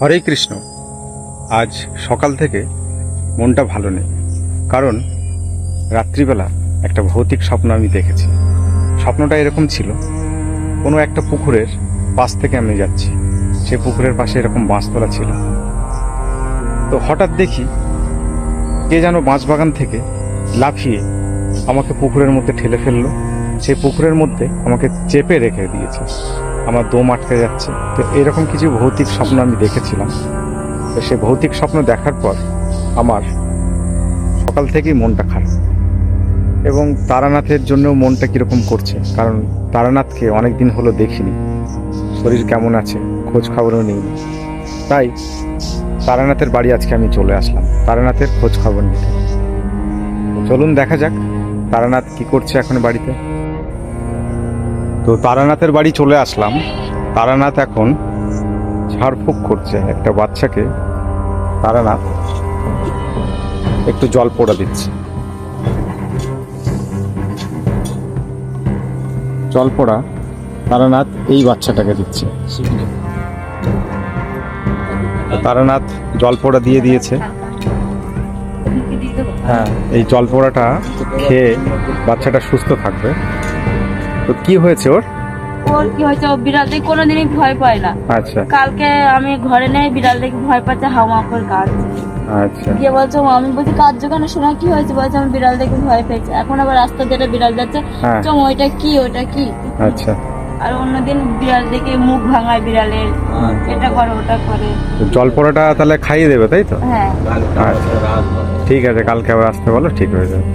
হরে কৃষ্ণ। আজ সকাল থেকে মনটা ভালো নেই, কারণ রাত্রিবেলা একটা ভৌতিক স্বপ্ন আমি দেখেছি। স্বপ্নটা এরকম ছিল, কোনো একটা পুকুরের পাশ থেকে আমি যাচ্ছি, সে পুকুরের পাশে এরকম বাঁশতলা ছিল। তো হঠাৎ দেখি কে যেন বাঁশবাগান থেকে লাফিয়ে আমাকে পুকুরের মধ্যে ঠেলে ফেলল সেই পুকুরের মধ্যে আমাকে চেপে রেখে দিয়েছে। আমার দম আটকে যাচ্ছে। তো এরকম কিছু ভৌতিক স্বপ্ন আমি দেখেছিলাম। তো সে ভৌতিক স্বপ্ন দেখার পর আমার সকাল থেকেই মনটা খারাপ। এবং তারানাথের জন্য মনটা কীরকম করছে, কারণ তারানাথকে অনেক দিন হলো দেখিনি। শরীর কেমন আছে খোঁজ খবরও নেই। তাই তারানাথের বাড়ি আজকে আমি চলে আসলাম, তারানাথের খোঁজ খবর নিতে। চলুন দেখা যাক তারানাথ কি করছে এখন বাড়িতে। তো তারানাথের বাড়ি চলে আসলাম। তারানাথ এখন ঝাড়ফুঁক করছে একটা বাচ্চাকে। তারানাথ একটু জল পোড়া দিচ্ছে। জল পোড়া তারানাথ এই বাচ্চাটাকে দিচ্ছে। তারানাথ জল পোড়া দিয়ে দিয়েছে। হ্যাঁ এই জল পোড়াটা খেয়ে বাচ্চাটা সুস্থ থাকবে। তো কি হয়েছে ওর? ওর কি হয়েছে? ও বিড়াল দেখে কোনোদিনই ভয় পায় না। আচ্ছা। কালকে আমি ঘরে নেই বিড়াল দেখে ভয় পাচ্ছে হাওয়া করে আচ্ছা। গিয়ে বলছে আমি বলছি কাজ কেন? শোনা কি হয়েছে? বলছে আমি বিড়াল দেখে ভয় পেয়েছি। এখন আবার রাস্তা দিয়ে বিড়াল যাচ্ছে। হ্যাঁ। চম ওইটা কি? ওটা কি? আচ্ছা। আর অন্যদিন বিড়াল দেখে মুখ ভাঙায় বিড়ালের। এটা করে ওটা করে। জল পোড়াটা তাহলে খাইয়ে দেবে তাই তো? হ্যাঁ। আচ্ছা। ঠিক আছে কালকে আবার আসতে বলো ঠিক হয়ে যাবে।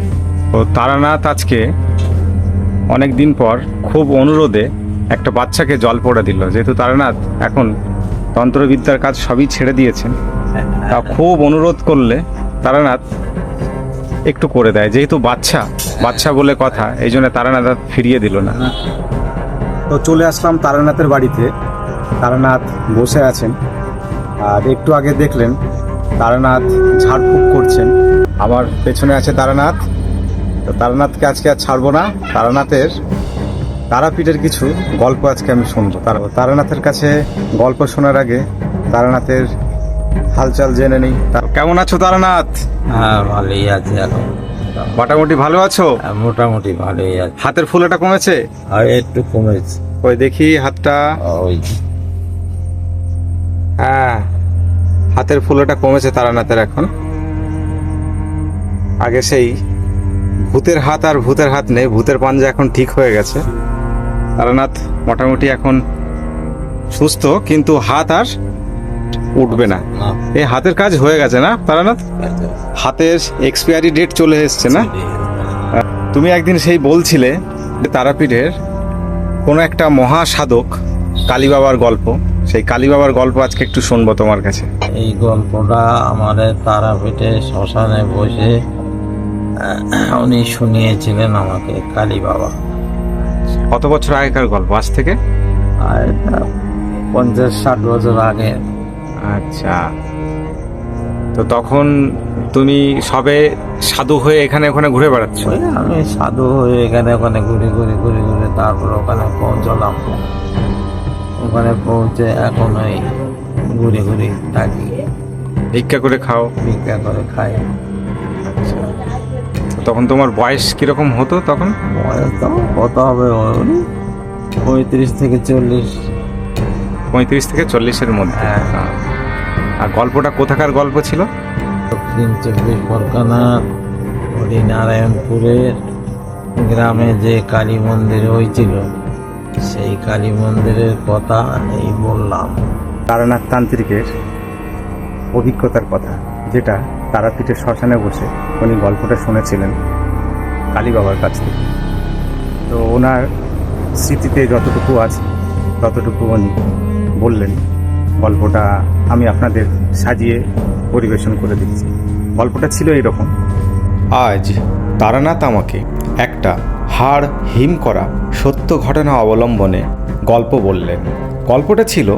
তো তারানাথ আজকে অনেক দিন পর খুব অনুরোধে একটা বাচ্চাকে জল পোড়া দিল। যেহেতু তারানাথ এখন তন্ত্রবিদ্যার কাজ সবই ছেড়ে দিয়েছেন, তা খুব অনুরোধ করলে তারানাথ একটু করে দেয়। যেহেতু বাচ্চা বাচ্চা বলে কথা, এই জন্য তারানাথ ফিরিয়ে দিল না। তো চলে আসলাম তারানাথের বাড়িতে। তারানাথ বসে আছেন। আর একটু আগে দেখলেন তারানাথ ঝাড়ফুঁক করছেন। আমার পেছনে আছে তারানাথ। তো তারানাথকে আজকে আর ছাড়বো না। তারানাথের তারাপীঠের কিছু গল্প আজকে আমি শুনব। তার তারানাথের কাছে গল্প শোনার আগে তারানাথের হালচাল জেনে নিই। কেমন আছো তারানাথ? হ্যাঁ ভালোই আছে এখন। মোটামুটি ভালো আছো? হ্যাঁ, মোটামুটি ভালোই আছে। হাতের ফুলাটা কমেছে? আর একটু কমেছে। ওই দেখি হাতটা। ওই। হ্যাঁ হাতের ফুলাটা কমেছে তারানাথের এখন। আগে সেই ভূতের হাত আর ভূতের হাত নেই, ভূতের পাঞ্জা এখন ঠিক হয়ে গেছে। তারানাথ মোটামুটি এখন সুস্থ, কিন্তু হাত আর উঠবে না। এই হাতের কাজ হয়ে গেছে না, তারানাথ? হাতের এক্সপায়ারি ডেট চলে এসছে না? তুমি একদিন সেই বলছিলে তারাপীঠের কোনো একটা মহা সাধক কালী বাবার গল্প। সেই কালী বাবার গল্প আজকে একটু শুনব তোমার কাছে। এই গল্পটা আমাদের তারাপীঠে শ্মশানে বসে উনি শুনিয়েছিলেন আমাকে কালী বাবা। কত বছর আগেকার গল্প? আজ থেকে? আর পঞ্চাশ ষাট বছর আগে। আচ্ছা। তো তখন তুমি সবে সাধু হয়ে এখানে ওখানে ঘুরে বেড়াচ্ছ? আমি সাধু হয়ে এখানে ওখানে ঘুরে ঘুরে ঘুরে ঘুরে তারপর ওখানে পৌঁছলাম। ওখানে পৌঁছে এখন ওই ঘুরে ঘুরে থাকি। ভিক্ষা করে খাও? ভিক্ষা করে খাই। তো তখন তোমার বয়স কীরকম হতো তখন? বয়স তো কত হবে পঁয়ত্রিশ থেকে চল্লিশ। পঁয়ত্রিশ থেকে চল্লিশের মধ্যে। হ্যাঁ। আর গল্পটা কোথাকার গল্প ছিল? দক্ষিণ চব্বিশ পরগনা হরিনারায়ণপুরের গ্রামে যে কালী মন্দির হয়েছিল সেই কালী মন্দিরের কথা এই বললাম। তারানাথ তান্ত্রিকের অভিজ্ঞতার কথা যেটা তারাপীঠের শ্মশানে বসে উনি গল্পটা শুনেছিলেন কালী বাবার কাছ থেকে। তো ওনার স্মৃতিতে যতটুকু আছে, ততটুকু উনি বললেন, গল্পটা আমি আপনাদের সাজিয়ে পরিবেশন করে দিচ্ছি। গল্পটা ছিল এরকম আজ তারানাথ আমাকে একটা হাড় হিম করা সত্য ঘটনা অবলম্বনে গল্প বললেন। গল্পটা ছিল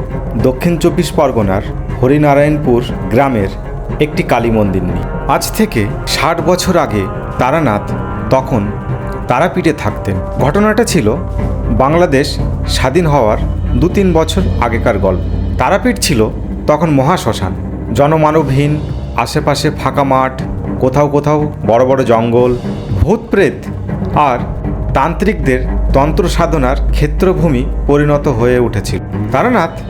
দক্ষিণ চব্বিশ পরগনার হরিনারায়ণপুর গ্রামের একটি কালী মন্দির নেই। আজ থেকে ষাট বছর আগে তারানাথ তখন তারাপীঠে থাকতেন। ঘটনাটা ছিল বাংলাদেশ স্বাধীন হওয়ার দু তিন বছর আগেকার গল্প। তারাপীঠ ছিল তখন মহাশ্মশান। জনমানবহীন, আশেপাশে ফাঁকা মাঠ, কোথাও কোথাও বড় বড় জঙ্গল, ভূতপ্রেত আর তান্ত্রিকদের তন্ত্র সাধনার ক্ষেত্রভূমি পরিণত হয়ে উঠেছিল। তারানাথ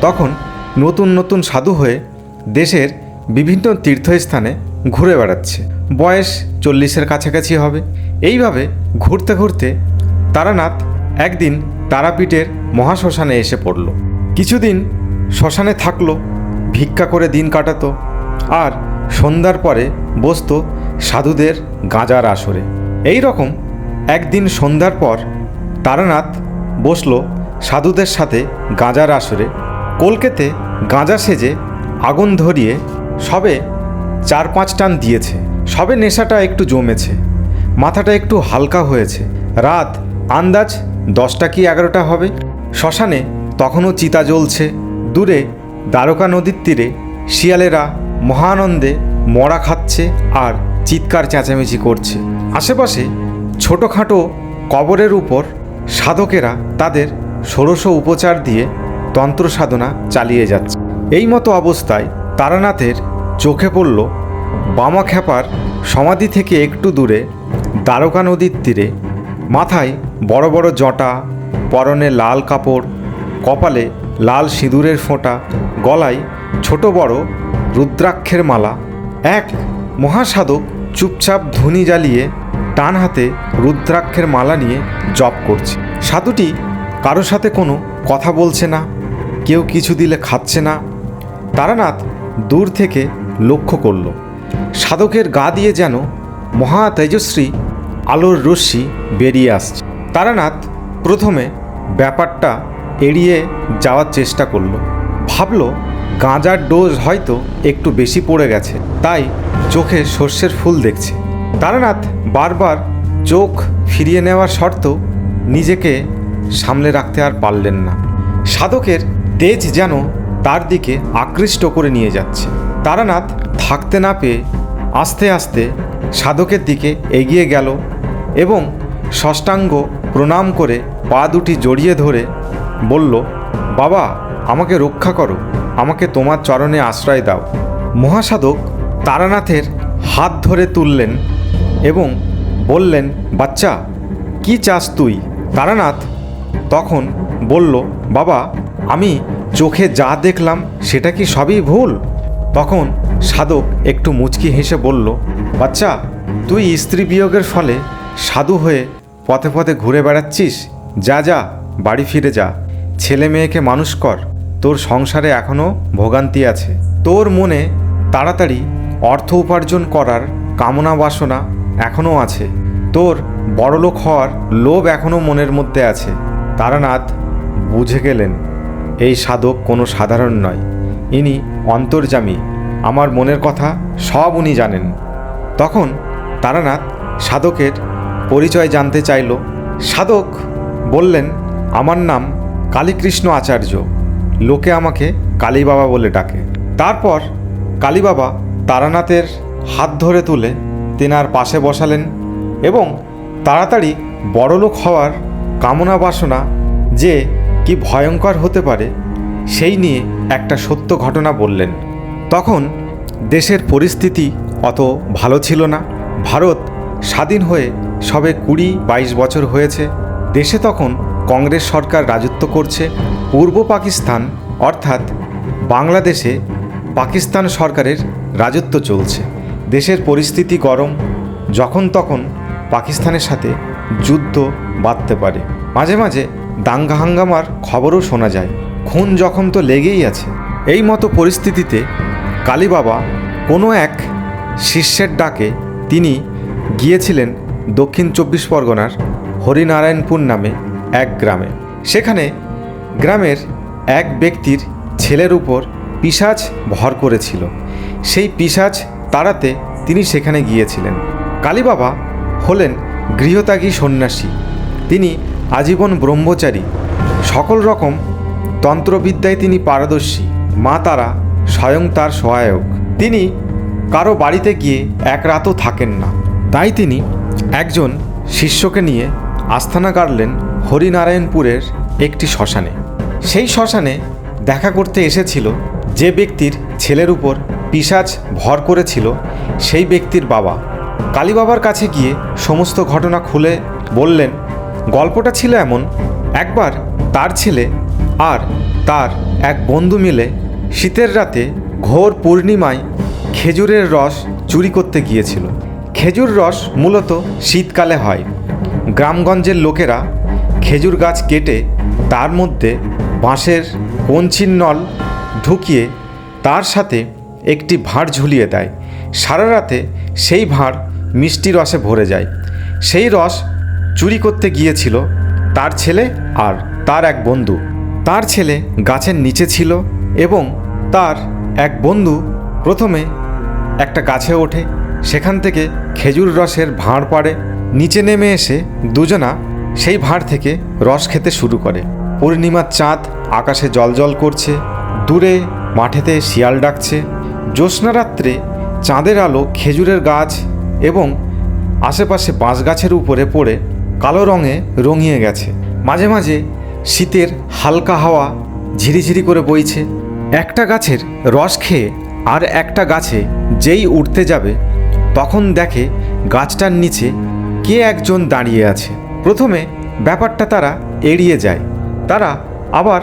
তখন নতুন নতুন সাধু হয়ে দেশের বিভিন্ন তীর্থস্থানে ঘুরে বেড়াচ্ছে। বয়স চল্লিশের কাছাকাছি হবে। এইভাবে ঘুরতে ঘুরতে তারানাথ একদিন তারাপীঠের মহাশ্মশানে এসে পড়ল। কিছুদিন শ্মশানে থাকল, ভিক্ষা করে দিন কাটাতো আর সন্ধ্যার পরে বসতো সাধুদের গাঁজার আসরে। এই রকম একদিন সন্ধ্যার পর তারানাথ বসল সাধুদের সাথে গাঁজার আসরে। কলকেতে গাঁজা সেজে আগুন ধরিয়ে সবে চার পাঁচ টান দিয়েছে। সবে নেশাটা একটু জমেছে। মাথাটা একটু হালকা হয়েছে। রাত আন্দাজ দশটা কি এগারোটা হবে? শ্মশানে তখনও চিতা জ্বলছে। দূরে দ্বারকা নদীর তীরে শিয়ালেরা মহানন্দে মরা খাচ্ছে আর চিৎকার চেঁচামেচি করছে। আশেপাশে ছোটোখাটো কবরের উপর সাধকেরা তাদের ষোড়শ উপচার দিয়ে তন্ত্র সাধনা চালিয়ে যাচ্ছে। এই মতো অবস্থায় তারানাথের চোখে পড়ল বামাখ্যাপার সমাধি থেকে একটু দূরে দ্বারকা নদীর তীরে। মাথায় বড় বড় জটা, পরনে লাল কাপড়, কপালে লাল সিঁদুরের ফোঁটা, গলায় ছোট বড় রুদ্রাক্ষের মালা। এক মহাসাধক চুপচাপ ধুনি জ্বালিয়ে টান হাতে রুদ্রাক্ষের মালা নিয়ে জপ করছে। সাধুটি কারও সাথে কোনো কথা বলছে না, কেউ কিছু দিলে খাচ্ছে না। তারানাথ দূর থেকে লক্ষ্য করল। সাধকের গা দিয়ে যেন মহা তেজশ্রী আলোর রশ্মি বেরিয়ে আসছে। তারানাথ প্রথমে ব্যাপারটা এড়িয়ে যাওয়ার চেষ্টা করল। ভাবল, গাঁজার ডোজ হয়তো একটু বেশি পড়ে গেছে, তাই চোখে সর্ষের ফুল দেখছে। তারানাথ বারবার চোখ ফিরিয়ে নেওয়ার শর্ত নিজেকে সামলে রাখতে আর পারলেন না। সাধকের তেজ যেন তার দিকে আকৃষ্ট করে নিয়ে যাচ্ছে। তারানাথ থাকতে না পেয়ে আস্তে আস্তে সাধকের দিকে এগিয়ে গেল এবং ষষ্ঠাঙ্গ প্রণাম করে পা দুটি জড়িয়ে ধরে বলল, বাবা, আমাকে রক্ষা করো, আমাকে তোমার চরণে আশ্রয় দাও। মহাসাধক তারানাথের হাত ধরে তুললেন এবং বললেন, বাচ্চা, কি চাস তুই? তারানাথ তখন বলল, বাবা, আমি চোখে যা দেখলাম, সেটা কি সবই ভুল? তখন সাধক একটু মুচকি হেসে বলল, বাচ্চা, তুই স্ত্রী বিয়োগের ফলে সাধু হয়ে পথে পথে ঘুরে বেড়াচ্ছিস? যা যা, বাড়ি ফিরে যা। ছেলে মেয়েকে মানুষ কর। তোর সংসারে এখনও ভোগান্তি আছে। তোর মনে তাড়াতাড়ি অর্থ উপার্জন করার কামনা বাসনা এখনও আছে। তোর বড়লোক হওয়ার লোভ এখনও মনের মধ্যে আছে। তারানাথ বুঝে গেলেন। এই সাধক কোনো সাধারণ নয়। ইনি অন্তর্জামী আমার মনের কথা সব উনি জানেন। তখন তারানাথ সাধকের পরিচয় জানতে চাইল। সাধক বললেন, আমার নাম কালীকৃষ্ণ আচার্য। লোকে আমাকে কালীবাবা বলে ডাকে। তারপর কালীবাবা তারানাথের হাত ধরে তুলে তেনার পাশে বসালেন এবং তাড়াতাড়ি বড়লোক হওয়ার কামনা বাসনা যে কি ভয়ঙ্কর হতে পারে, সেই নিয়ে একটা সত্য ঘটনা বললেন। তখন দেশের পরিস্থিতি অত ভালো ছিল না। ভারত স্বাধীন হয়ে সবে কুড়ি বাইশ বছর হয়েছে। দেশে তখন কংগ্রেস সরকার রাজত্ব করছে। পূর্ব পাকিস্তান, অর্থাৎ বাংলাদেশে পাকিস্তান সরকারের রাজত্ব চলছে। দেশের পরিস্থিতি গরম, যখন তখন পাকিস্তানের সাথে যুদ্ধ বাঁধতে পারে। মাঝে মাঝে দাঙ্গা হাঙ্গামার খবরও শোনা যায়। খুন জখম তো লেগেই আছে। এই মতো পরিস্থিতিতে কালীবাবা কোনো এক শিষ্যের ডাকে তিনি গিয়েছিলেন দক্ষিণ চব্বিশ পরগনার হরিনারায়ণপুর নামে এক গ্রামে। সেখানে গ্রামের এক ব্যক্তির ছেলের উপর পিসাজ ভর করেছিল। সেই পিসাজ তাড়াতে তিনি সেখানে গিয়েছিলেন। কালীবাবা হলেন গৃহত্যাগী সন্ন্যাসী। তিনি আজীবন ব্রহ্মচারী। সকল রকম তন্ত্রবিদ্যায় তিনি পারদর্শী, মা তারা স্বয়ং তার সহায়ক। তিনি কারও বাড়িতে গিয়ে এক রাতও থাকেন না। তাই তিনি একজন শিষ্যকে নিয়ে আস্থানা গাড়লেন হরিনারায়ণপুরের একটি শ্মশানে। সেই শ্মশানে দেখা করতে এসেছিল যে ব্যক্তির ছেলের উপর পিসাজ ভর করেছিল, সেই ব্যক্তির বাবা। কালীবাবার কাছে গিয়ে সমস্ত ঘটনা খুলে বললেন গল্পটা ছিল এমন, একবার তার ছেলে আর তার এক বন্ধু মিলে শীতের রাতে ঘোর পূর্ণিমায় খেজুরের রস চুরি করতে গিয়েছিল। খেজুর রস মূলত শীতকালে হয়। গ্রামগঞ্জের লোকেরা খেজুর গাছ কেটে তার মধ্যে বাঁশের কঞ্চির নল ঢুকিয়ে তার সাথে একটি ভাঁড় ঝুলিয়ে দেয়। সারা রাতে সেই ভাঁড় মিষ্টি রসে ভরে যায়। সেই রস চুরি করতে গিয়েছিল তার ছেলে আর তার এক বন্ধু। তার ছেলে গাছের নিচে ছিল এবং তার এক বন্ধু প্রথমে একটা গাছে ওঠে, সেখান থেকে খেজুর রসের ভাঁড় পাড়ে, নিচে নেমে এসে দুজনা সেই ভাঁড় থেকে রস খেতে শুরু করে। পূর্ণিমার চাঁদ আকাশে জলজল করছে, দূরে মাঠেতে শিয়াল ডাকছে। জ্যোৎস্না রাত্রে চাঁদের আলো খেজুরের গাছ এবং আশেপাশে বাঁশ গাছের উপরে পড়ে কালো রঙে রঙিয়ে গেছে। মাঝে মাঝে শীতের হালকা হাওয়া ঝিরিঝিরি করে বইছে। একটা গাছের রস খেয়ে আর একটা গাছে যেই উঠতে যাবে, তখন দেখে গাছটার নিচে কে একজন দাঁড়িয়ে আছে। প্রথমে ব্যাপারটা তারা এড়িয়ে যায়। তারা আবার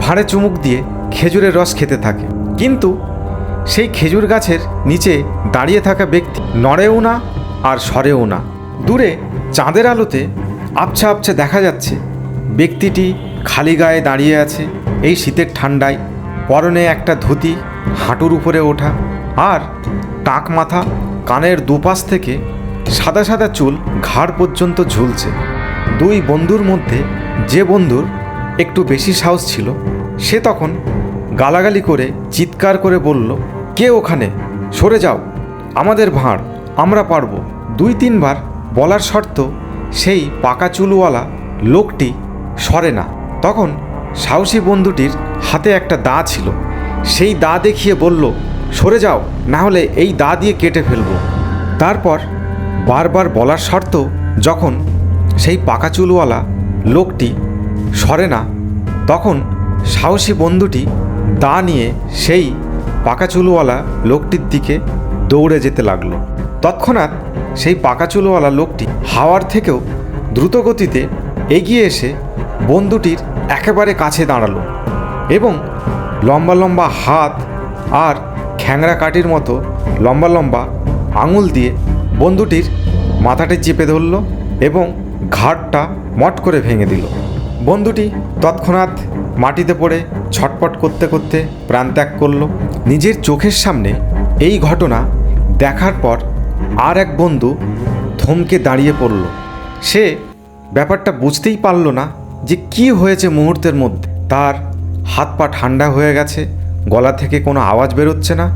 ভাঁড়ে চুমুক দিয়ে খেজুরের রস খেতে থাকে। কিন্তু সেই খেজুর গাছের নিচে দাঁড়িয়ে থাকা ব্যক্তি নড়েও না আর সরেও না। দূরে চাঁদের আলোতে আবছা আবছা দেখা যাচ্ছে ব্যক্তিটি খালি গায়ে দাঁড়িয়ে আছে এই শীতের ঠান্ডায়, পরনে একটা ধুতি, হাঁটুর উপরে ওঠা আর টাক মাথা কানের দুপাশ থেকে সাদা সাদা চুল ঘাড় পর্যন্ত ঝুলছে। দুই বন্ধুর মধ্যে যে বন্ধুর একটু বেশি সাহস ছিল, সে তখন গালাগালি করে চিৎকার করে বলল, কে ওখানে? সরে যাও। আমাদের ভাঁড়, আমরা পারব। দুই তিনবার বলার শর্ত, সেই পাকা চুলওয়ালা লোকটি সরে না। তখন সাহসী বন্ধুটির হাতে একটা দা ছিল। সেই দা দেখিয়ে বলল, সরে যাও, না হলে এই দা দিয়ে কেটে ফেলব। তারপর বারবার বলার শর্ত, যখন সেই পাকা চুলওয়ালা লোকটি সরে না, তখন সাহসী বন্ধুটি দা নিয়ে সেই পাকা চুলওয়ালা লোকটির দিকে দৌড়ে যেতে লাগল। তৎক্ষণাৎ সেই পাকা চুলওয়ালা লোকটি হাওয়ার থেকেও দ্রুত গতিতে এগিয়ে এসে বন্ধুটির একেবারে কাছে দাঁড়াল এবং লম্বা লম্বা হাত আর খ্যাংরা কাঠির মতো লম্বা লম্বা আঙুল দিয়ে বন্ধুটির মাথাটি চেপে ধরল এবং ঘাড়টা মট করে ভেঙে দিল। বন্ধুটি তৎক্ষণাৎ মাটিতে পড়ে ছটপট করতে করতে প্রাণত্যাগ করল। নিজের চোখের সামনে এই ঘটনা দেখার পর আর এক বন্ধু থমকে দাঁড়িয়ে পড়ল। সে ব্যাপারটা বুঝতেই পারল না যে কি হয়েছে মুহূর্তের মধ্যে। তার হাত পা ঠান্ডা হয়ে গেছে, গলা থেকে কোনো আওয়াজ বেরোচ্ছে না,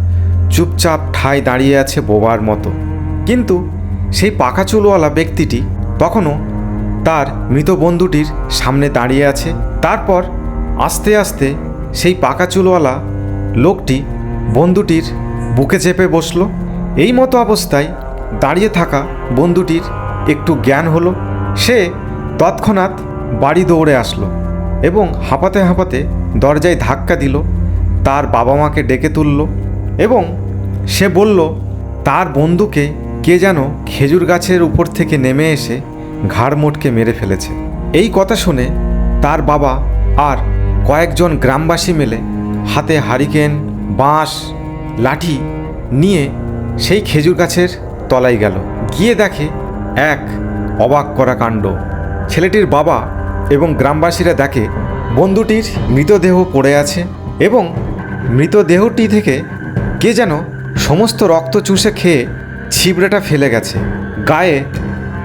চুপচাপ ঠায় দাঁড়িয়ে আছে বোবার মতো। কিন্তু সেই পাকা চুলওয়ালা ব্যক্তিটি তখনও তার মৃত বন্ধুটির সামনে দাঁড়িয়ে আছে। তারপর আস্তে আস্তে সেই পাকা চুলওয়ালা লোকটি বন্ধুটির বুকে চেপে বসল। এই মতো অবস্থায় দাঁড়িয়ে থাকা বন্ধুটির একটু জ্ঞান হলো। সে তৎক্ষণাৎ বাড়ি দৌড়ে আসলো এবং হাঁপাতে হাঁপাতে দরজায় ধাক্কা দিল, তার বাবা মাকে ডেকে তুলল এবং সে বলল, তার বন্ধুকে কে যেন খেজুর গাছের উপর থেকে নেমে এসে ঘাড় মোটকে মেরে ফেলেছে। এই কথা শুনে তার বাবা আর কয়েকজন গ্রামবাসী মিলে হাতে হারিকেন, বাঁশ, লাঠি নিয়ে সেই খেজুর গাছের তলায় গেল। গিয়ে দেখে এক অবাক করা কাণ্ড। ছেলেটির বাবা এবং গ্রামবাসীরা দেখে বন্ধুটির মৃতদেহ পড়ে আছে এবং মৃতদেহটি থেকে কে যেন সমস্ত রক্ত চুষে খেয়ে ছিবড়েটা ফেলে গেছে। গায়ে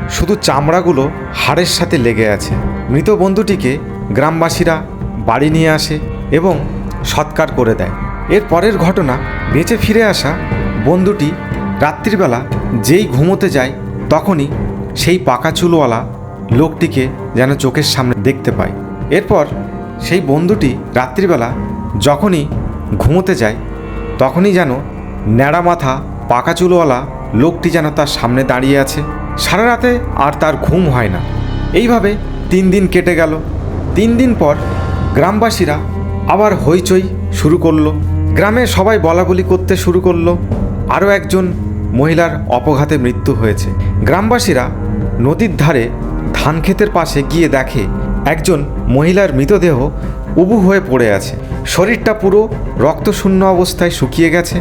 শুধু চামড়াগুলো হাড়ের সাথে লেগে আছে। মৃত বন্ধুটিকে গ্রামবাসীরা বাড়ি নিয়ে আসে এবং সৎকার করে দেয়। এর পরের ঘটনা বেঁচে ফিরে আসা বন্ধুটি রাত্রিবেলা যেই ঘুমোতে যায়, তখনই সেই পাকা চুলওয়ালা লোকটিকে যেন চোখের সামনে দেখতে পায়। এরপর সেই বন্ধুটি রাত্রিবেলা যখনই ঘুমোতে যায়, তখনই যেন ন্যাড়া মাথা পাকা চুলওয়ালা লোকটি যেন তার সামনে দাঁড়িয়ে আছে। সারা রাতে আর তার ঘুম হয় না। এইভাবে তিন দিন কেটে গেল। তিন দিন পর গ্রামবাসীরা আবার হইচই শুরু করল। গ্রামে সবাই বলা বলি করতে শুরু করল। আরও একজন মহিলার অপঘাতে মৃত্যু হয়েছে। গ্রামবাসীরা নদীর ধারে ধান ক্ষেতের পাশে গিয়ে দেখে একজন মহিলার মৃতদেহ উবু হয়ে পড়ে আছে। শরীরটা পুরো রক্তশূন্য অবস্থায় শুকিয়ে গেছে,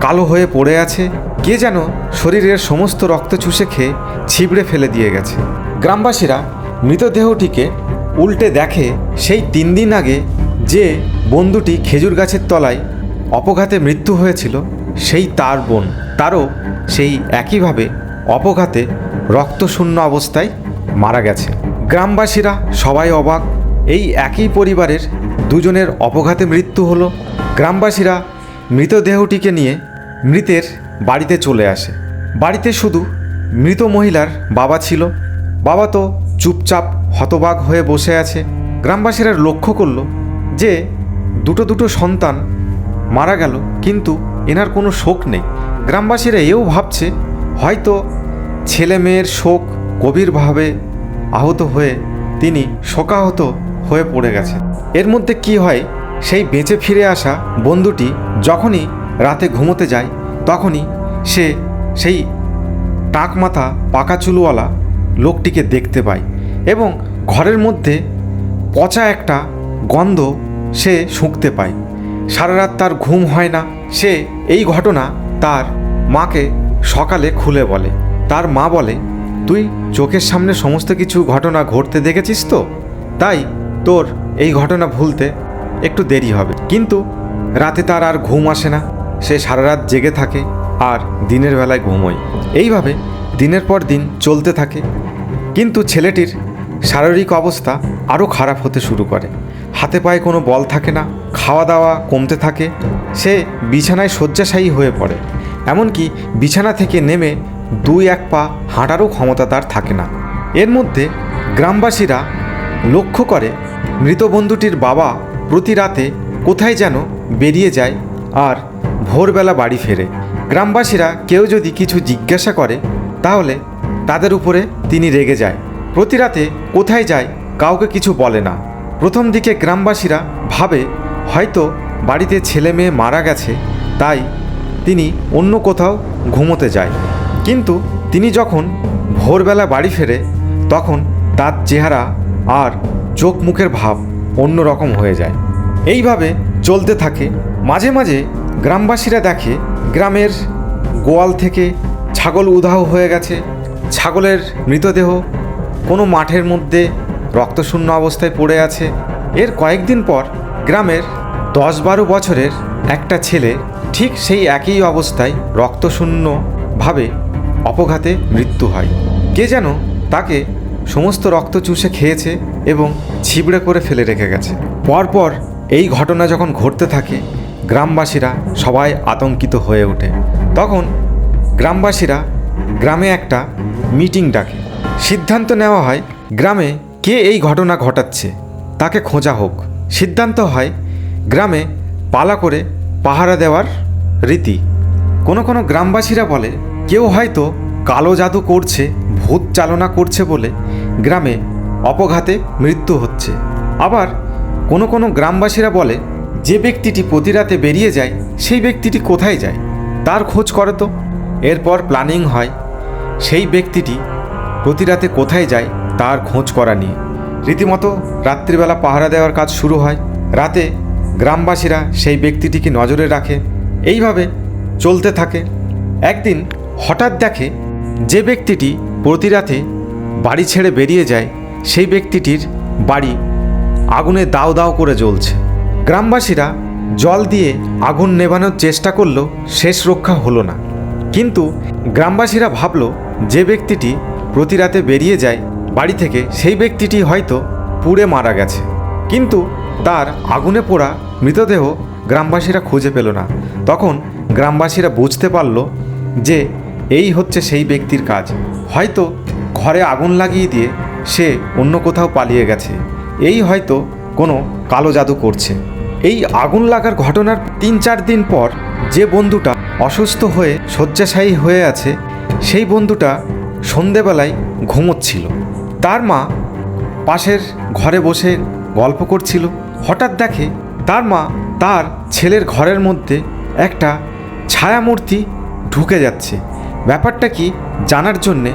কালো হয়ে পড়ে আছে, কে যেন শরীরের সমস্ত রক্ত চুষে খেয়ে ছিবড়ে ফেলে দিয়ে গেছে। গ্রামবাসীরা মৃতদেহটিকে উল্টে দেখে সেই তিন দিন আগে যে বন্ধুটি খেজুর গাছের তলায় অপঘাতে মৃত্যু হয়েছিল সেই তার বোন। তারও সেই একইভাবে অপঘাতে রক্তশূন্য অবস্থায় মারা গেছে। গ্রামবাসীরা সবাই অবাক। এই একই পরিবারের দুজনের অপঘাতে মৃত্যু হলো। গ্রামবাসীরা মৃতদেহটিকে নিয়ে মৃতের বাড়িতে চলে আসে। বাড়িতে শুধু মৃত মহিলার বাবা ছিল। বাবা তো চুপচাপ হতবাক হয়ে বসে আছে। গ্রামবাসীরা লক্ষ্য করল যে দুটো দুটো সন্তান মারা গেল, কিন্তু এনার কোনো শোক নেই। গ্রামবাসীরা এও ভাবছে, হয়তো ছেলে মেয়ের শোক গভীরভাবে আহত হয়ে তিনি শোকাহত হয়ে পড়ে গেছেন। এর মধ্যে কি হয়, সেই বেঁচে ফিরে আসা বন্ধুটি যখনই রাতে ঘুমোতে যায়, তখনই সে সেই টাক মাথা পাকা চুলওয়ালা লোকটিকে দেখতে পায় এবং ঘরের মধ্যে পচা একটা গন্ধ সে শুঁকতে পায়। সারা রাত তার ঘুম হয় না, সে এই ঘটনা তার মাকে সকালে খুলে বলে। তার মা বলে, তুই চোখের সামনে সমস্ত কিছু ঘটনা ঘটতে দেখেছিস তো? তাই তোর এই ঘটনা ভুলতে একটু দেরি হবে। কিন্তু রাতে তার আর ঘুম আসে না। সে সারা রাত জেগে থাকে আর দিনের বেলায় ঘুমোয়। এইভাবে দিনের পর দিন চলতে থাকে। কিন্তু ছেলেটির শারীরিক অবস্থা আরও খারাপ হতে শুরু করে। হাতে পায়ে কোনো বল থাকে না খাওয়া দাওয়া কমতে থাকে, সে বিছানায় শয্যাশায়ী হয়ে পড়ে। এমনকি বিছানা থেকে নেমে দুই এক পা হাঁটারও ক্ষমতা তার থাকে না। এর মধ্যে গ্রামবাসীরা লক্ষ্য করে, মৃত বন্ধুটির বাবা প্রতি রাতে কোথায় যেন বেরিয়ে যায় আর ভোরবেলা বাড়ি ফেরে। গ্রামবাসীরা কেউ যদি কিছু জিজ্ঞাসা করে, তাহলে তাদের উপরে তিনি রেগে যায়। প্রতি রাতে কোথায় যায়, কাউকে কিছু বলে না। প্রথম দিকে গ্রামবাসীরা ভাবে, হয়তো বাড়িতে ছেলে মেয়ে মারা গেছে, তাই তিনি অন্য কোথাও ঘুমোতে যায়। কিন্তু তিনি যখন ভোরবেলা বাড়ি ফেরে, তখন তার চেহারা আর চোখ মুখের ভাব অন্য রকম হয়ে যায়। এইভাবে চলতে থাকে। মাঝে মাঝে গ্রামবাসীরা দেখে, গ্রামের গোয়াল থেকে ছাগল উধাও হয়ে গেছে। ছাগলের মৃতদেহ কোনো মাঠের মধ্যে রক্তশূন্য অবস্থায় পড়ে আছে। এর কয়েকদিন পর গ্রামের দশ বারো বছরের একটা ছেলে ঠিক সেই একই অবস্থায় রক্তশূন্যভাবে অপঘাতে মৃত্যু হয়। কে যেন তাকে সমস্ত রক্ত চুষে খেয়েছে এবং ছিবড়ে করে ফেলে রেখে গেছে। পরপর এই ঘটনা যখন ঘটতে থাকে, গ্রামবাসীরা সবাই আতঙ্কিত হয়ে ওঠে। তখন গ্রামবাসীরা গ্রামে একটা মিটিং ডাকে। সিদ্ধান্ত নেওয়া হয়, গ্রামে কে এই ঘটনা ঘটাচ্ছে? তাকে খোঁজা হোক। সিদ্ধান্ত হয় গ্রামে পালা করে পাহারা দেওয়ার রীতি। কোনো কোনো গ্রামবাসীরা বলে, কেউ হয়তো কালো জাদু করছে, ভূত চালনা করছে বলে গ্রামে অপঘাতে মৃত্যু হচ্ছে। আবার কোনো কোনো গ্রামবাসীরা বলে, যে ব্যক্তিটি প্রতি রাতে বেরিয়ে যায়, সেই ব্যক্তিটি কোথায় যায়? তার খোঁজ করো তো। এরপর প্ল্যানিং হয়, সেই ব্যক্তিটি প্রতি রাতে কোথায় যায় তার খোঁজ করা নিয়ে। রীতিমতো রাত্রিবেলা পাহারা দেওয়ার কাজ শুরু হয়। রাতে গ্রামবাসীরা সেই ব্যক্তিটিকে নজরে রাখে। এইভাবে চলতে থাকে। একদিন হঠাৎ দেখে যে ব্যক্তিটি প্রতি রাতে বাড়ি ছেড়ে বেরিয়ে যায়, সেই ব্যক্তিটির বাড়ি আগুনে দাও দাও করে জ্বলছে। গ্রামবাসীরা জল দিয়ে আগুন নেভানোর চেষ্টা করলেও শেষ রক্ষা হলো না। কিন্তু গ্রামবাসীরা ভাবল যে ব্যক্তিটি প্রতি রাতে বেরিয়ে যায় বাড়ি থেকে সেই ব্যক্তিটি হয়তো পুড়ে মারা গেছে। কিন্তু তার আগুনে পোড়া মৃতদেহ গ্রামবাসীরা খুঁজে পেল না। তখন গ্রামবাসীরা বুঝতে পারল যে এই হচ্ছে সেই ব্যক্তির কাজ। হয়তো ঘরে আগুন লাগিয়ে দিয়ে সে অন্য কোথাও পালিয়ে গেছে। এই হয়তো কোনো কালো জাদু করছে। এই আগুন লাগার ঘটনার তিন চার দিন পর যে বন্ধুটা অসুস্থ হয়ে শয্যাশায়ী হয়ে আছে, সেই বন্ধুটা সন্ধেবেলায় ঘুমোচ্ছিল। তার মা পাশের ঘরে বসে গল্প করছিল। হঠাৎ দেখে তার মা তার ছেলের ঘরের মধ্যে একটা ছায়ামূর্তি ঢুকে যাচ্ছে। ব্যাপারটা কি জানার জন্যে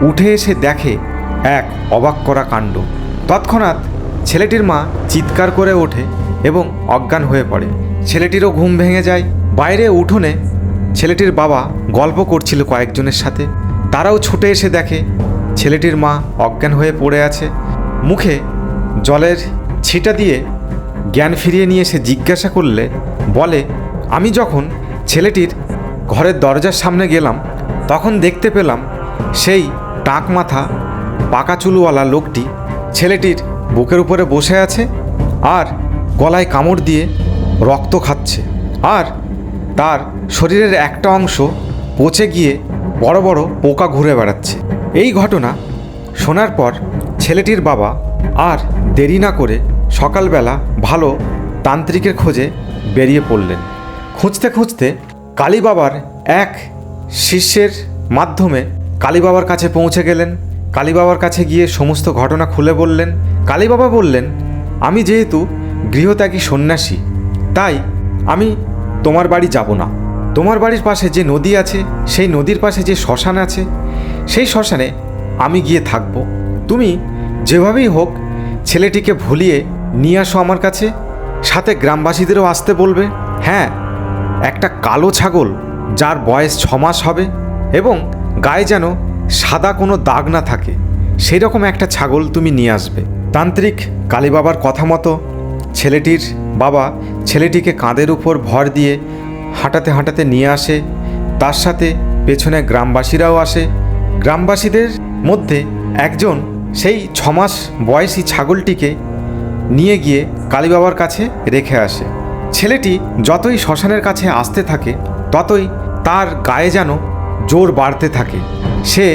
উঠে এসে দেখে এক অবাক করা কাণ্ড। তৎক্ষণাৎ ছেলেটির মা চিৎকার করে ওঠে এবং অজ্ঞান হয়ে পড়ে। ছেলেটিরও ঘুম ভেঙে যায়। বাইরে উঠোনে ছেলেটির বাবা গল্প করছিল কয়েকজনের সাথে। তারাও ছুটে এসে দেখে ছেলেটির মা অজ্ঞান হয়ে পড়ে আছে। মুখে জলের ছিটা দিয়ে জ্ঞান ফিরিয়ে নিয়ে সে জিজ্ঞাসা করলে, বলে, আমি যখন ছেলেটির ঘরের দরজার সামনে গেলাম, তখন দেখতে পেলাম সেই টাক মাথা পাকা চুলওয়ালা লোকটি ছেলেটির বুকের উপরে বসে আছে আর গলায় কামড় দিয়ে রক্ত খাচ্ছে আর তার শরীরের একটা অংশ পচে গিয়ে বড় বড় পোকা ঘুরে বেড়াচ্ছে। এই ঘটনা শোনার পর ছেলেটির বাবা আর দেরি না করে সকালবেলা ভালো তান্ত্রিকের খোঁজে বেরিয়ে পড়লেন। খুঁজতে খুঁজতে কালীবাবার এক শিষ্যের মাধ্যমে কালীবাবার কাছে পৌঁছে গেলেন। কালীবাবার কাছে গিয়ে সমস্ত ঘটনা খুলে বললেন। কালীবাবা বললেন, আমি যেহেতু গৃহত্যাগী সন্ন্যাসী, তাই আমি তোমার বাড়ি যাব না। তোমার বাড়ির পাশে যে নদী আছে, সেই নদীর পাশে যে শ্মশান আছে সেই শ্মশানে আমি গিয়ে থাকব। তুমি যেভাবেই হোক ছেলেটিকে ভুলিয়ে নিয়ে আসো আমার কাছে, সাথে গ্রামবাসীদেরও আসতে বলবে। হ্যাঁ একটা কালো ছাগল যার বয়স ছ মাস হবে এবং গায়ে যেন সাদা কোনো দাগ না থাকে সেই রকম একটা ছাগল তুমি নিয়ে আসবে। তান্ত্রিক কালী বাবার কথা মতো ছেলেটির বাবা ছেলেটিকে কাঁধের উপর ভর দিয়ে হাঁটাতে হাঁটাতে নিয়ে আসে, তার সাথে পেছনে গ্রামবাসীরাও আসে গ্রামবাসীদের মধ্যে একজন সেই ছমাস বয়সী ছাগলটিকে নিয়ে গিয়ে কালীবাবার কাছে রেখে আসে। ছেলেটি যতই শ্মশানের কাছে আসতে থাকে, ততই তার গায়ে যেন জোর বাড়তে থাকে। সে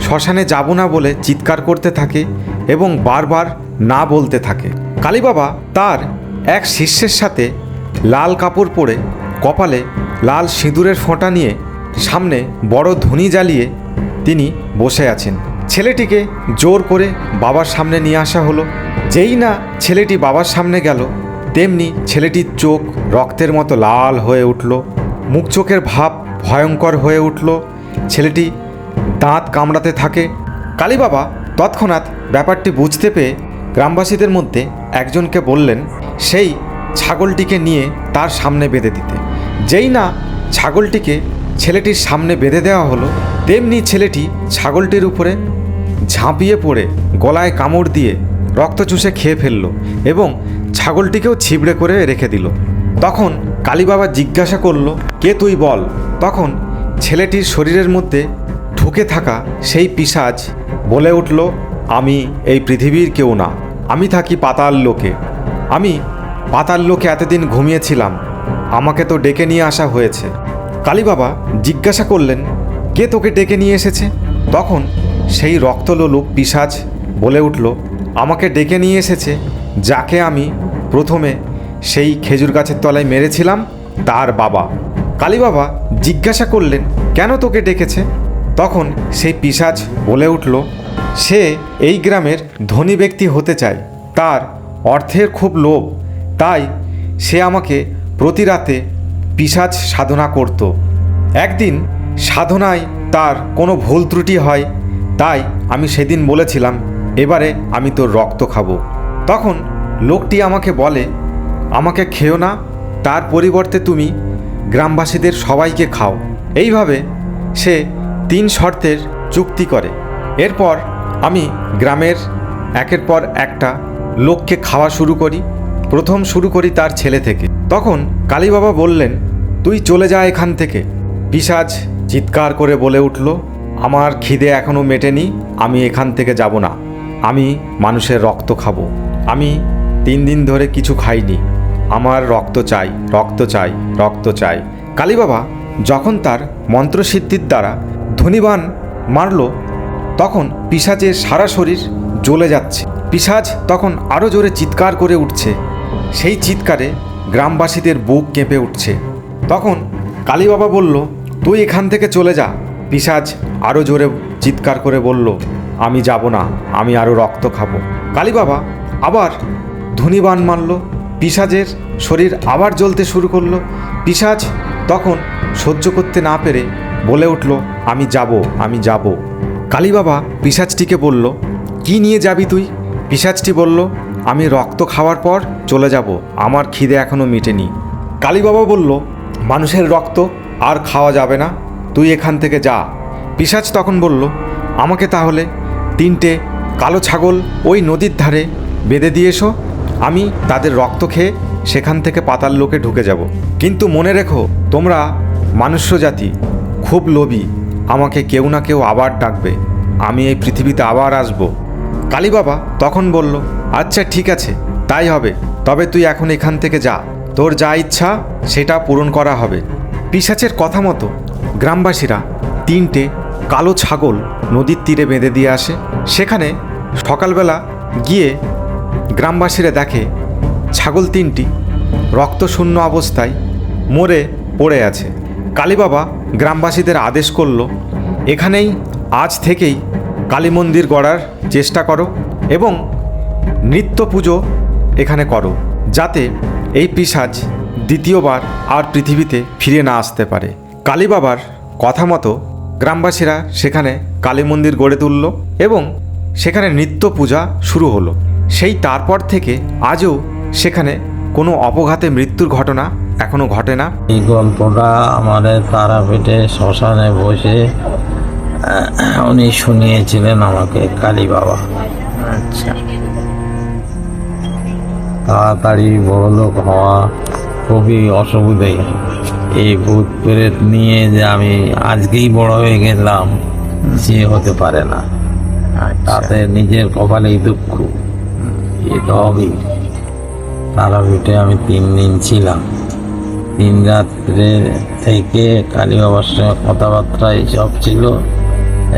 শ্মশানে যাব না বলে চিৎকার করতে থাকে এবং বারবার না বলতে থাকে। কালীবাবা তার এক শিষ্যের সাথে লাল কাপড় পরে কপালে লাল সিঁদুরের ফোঁটা নিয়ে সামনে বড় ধুনি জ্বালিয়ে তিনি বসে আছেন। ছেলেটিকে জোর করে বাবার সামনে নিয়ে আসা হলো। যেই না ছেলেটি বাবার সামনে গেল, তেমনি ছেলেটির চোখ রক্তের মতো লাল হয়ে উঠল। মুখ চোখের ভাব ভয়ঙ্কর হয়ে উঠল। ছেলেটি দাঁত কামড়াতে থাকে। কালী বাবা তৎক্ষণাৎ ব্যাপারটি বুঝতে পেয়ে গ্রামবাসীদের মধ্যে একজনকে বললেন, সেই ছাগলটিকে নিয়ে তার সামনে বেঁধে দিতে। যেই না ছাগলটিকে ছেলেটির সামনে বেঁধে দেওয়া হলো। তেমনি ছেলেটি ছাগলটির উপরে ঝাঁপিয়ে পড়ে, গলায় কামড় দিয়ে রক্ত চুষে খেয়ে ফেলল এবং ছাগলটিকেও ছিবড়ে করে রেখে দিল। তখন কালীবাবা জিজ্ঞাসা করল, কে তুই বল? তখন ছেলেটির শরীরের মধ্যে ঢুকে থাকা সেই পিসাজ বলে উঠল, আমি এই পৃথিবীর কেউ না। আমি থাকি পাতাল লোকে। আমি পাতাল লোকে এতদিন ঘুমিয়েছিলাম। আমাকে তো ডেকে নিয়ে আসা হয়েছে। কালীবাবা জিজ্ঞাসা করলেন, কে তোকে ডেকে নিয়ে এসেছে? তখন সেই রক্তলোলুপ পিসাজ বলে উঠল, আমাকে ডেকে নিয়ে এসেছে, যাকে আমি প্রথমে সেই খেজুর গাছের তলায় মেরেছিলাম, তার বাবা। কালীবাবা জিজ্ঞাসা করলেন, কেন তোকে ডেকেছে? তখন সেই পিসাজ বলে উঠল, সে এই গ্রামের ধনী ব্যক্তি হতে চায়। তার অর্থের খুব লোভ, তাই সে আমাকে প্রতি রাতে পিসাজ সাধনা করত। একদিন সাধনায় তার কোনো ভুল ত্রুটি হয়, তাই আমি সেদিন বলেছিলাম, এবারে আমি তোর রক্ত খাব। তখন লোকটি আমাকে বলে, আমাকে খেও না, তার পরিবর্তে তুমি গ্রামবাসীদের সবাইকে খাও। এইভাবে সে তিন শর্তের চুক্তি করে। এরপর আমি গ্রামের একের পর একটা লোককে খাওয়া শুরু করি। প্রথম শুরু করি তার ছেলে থেকে। তখন কালীবাবা বললেন, তুই চলে যা এখান থেকে। পিসাজ চিৎকার করে বলে উঠল, আমার খিদে এখনও মেটেনি, আমি এখান থেকে যাব না। আমি মানুষের রক্ত খাব। আমি তিন দিন ধরে কিছু খাইনি। আমার রক্ত চাই রক্ত চাই রক্ত চাই। কালীবাবা যখন তার মন্ত্রসিদ্ধির দ্বারা ধনীবান মারল, তখন পিসাজের সারা শরীর জ্বলে যাচ্ছে। পিসাজ তখন আরও জোরে চিৎকার করে উঠছে সেই চিৎকারে গ্রামবাসীদের বুক কেঁপে উঠছে। তখন কালীবাবা বলল, তুই এখান থেকে চলে যা। পিসাজ আরও জোরে চিৎকার করে বলল, আমি যাব না, আমি আরও রক্ত খাব। কালীবাবা আবার ধনীবান মারল পিসাজের শরীর আবার জ্বলতে শুরু করল। পিসাজ তখন সহ্য করতে না পেরে বলে উঠল, আমি যাব আমি যাব। কালীবাবা পিসাজটিকে বলল, কি নিয়ে যাবি তুই? পিসাজটি বলল আমি রক্ত খাওয়ার পর চলে যাব। আমার খিদে এখনও মিটেনি। কালীবাবা বলল, মানুষের রক্ত আর খাওয়া যাবে না। তুই এখান থেকে যা। পিসাজ তখন বলল, আমাকে তাহলে তিনটে কালো ছাগল ওই নদীর ধারে বেঁধে দিয়ে এসো। আমি তাদের রক্ত খেয়ে সেখান থেকে পাতাল লোকে ঢুকে যাব। কিন্তু মনে রেখো, তোমরা মানুষ্য জাতি, খুব লোভী। আমাকে কেউ না কেউ আবার ডাকবে। আমি এই পৃথিবীতে আবার আসব। কালীবাবা তখন বলল আচ্ছা ঠিক আছে, তাই হবে। তবে তুই এখন এখান থেকে যা। তোর যা ইচ্ছা, সেটা পূরণ করা হবে। পিসাচের কথা মতো গ্রামবাসীরা তিনটে কালো ছাগল নদীর তীরে বেঁধে দিয়ে আসে। সেখানে সকালবেলা গিয়ে গ্রামবাসীরা দেখে ছাগল তিনটি রক্তশূন্য অবস্থায় মরে পড়ে আছে। কালীবাবা গ্রামবাসীদের আদেশ করল, এখানেই আজ থেকেই কালী মন্দির গড়ার চেষ্টা করো এবং নৃত্য পুজো এখানে করো, যাতে এই পিসাজ দ্বিতীয়বার আর পৃথিবীতে ফিরে না আসতে পারে। কালী বাবার কথা মতো গ্রামবাসীরা সেখানে কালী মন্দির গড়ে তুলল এবং সেখানে নৃত্য পূজা শুরু হলো। সেই তারপর থেকে আজও সেখানে কোনো অপঘাতে মৃত্যুর ঘটনা এখনও ঘটে না। এই গল্পটা আমাদের তারাপীঠে শ্মশানে বসে উনি শুনিয়েছিলেন আমাকে কালী বাবা। আচ্ছা। তাড়াতাড়ি বড়লোক হওয়া খুবই অসুবিধে। এই ভূত প্রেত নিয়ে যে আমি আজকেই বড় হয়ে গেলাম সে হতে পারে না। তাতে নিজের কপালেই দুঃখ। এ তো হবেই। তারাপীঠে আমি তিন দিন ছিলাম। তিন রাত্রে থেকে কালী বাবার সঙ্গে কথাবার্তা এইসব ছিল।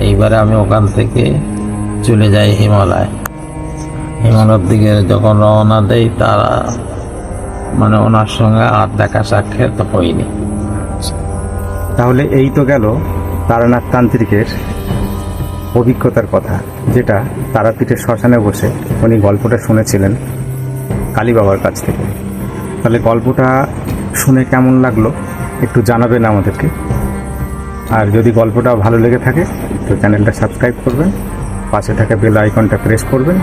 এইবারে আমি ওখান থেকে চলে যাই হিমালয়। হিমালয়ের দিকে যখন রওনা দেই, তারা মানে ওনার সঙ্গে আর দেখা সাক্ষাৎ হয়নি। তাহলে এই তো গেল তারানাথ তান্ত্রিকের অভিজ্ঞতার কথা, যেটা তারাপীঠের শ্মশানে বসে উনি গল্পটা শুনেছিলেন কালী বাবার কাছ থেকে। তাহলে গল্পটা শুনে কেমন লাগল? একটু জানাবেন আমাদেরকে। আর যদি গল্পটা ভালো লেগে থাকে তো চ্যানেলটা সাবস্ক্রাইব করবেন। পাশে থাকা বেল আইকনটা প্রেস করবেন।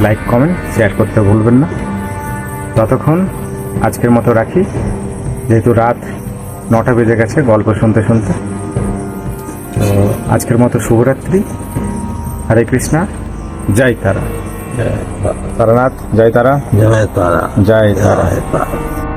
লাইক কমেন্ট শেয়ার করতে ভুলবেন না। ততক্ষণ আজকের মতো রাখি। যেহেতু রাত নটা বেজে গেছে গল্প শুনতে শুনতে। তো আজকের মতো শুভরাত্রি। হরে কৃষ্ণা জয় তারা। তারানাথ জয় তারা। জয় তারা। জয় তারা। জয় তারা।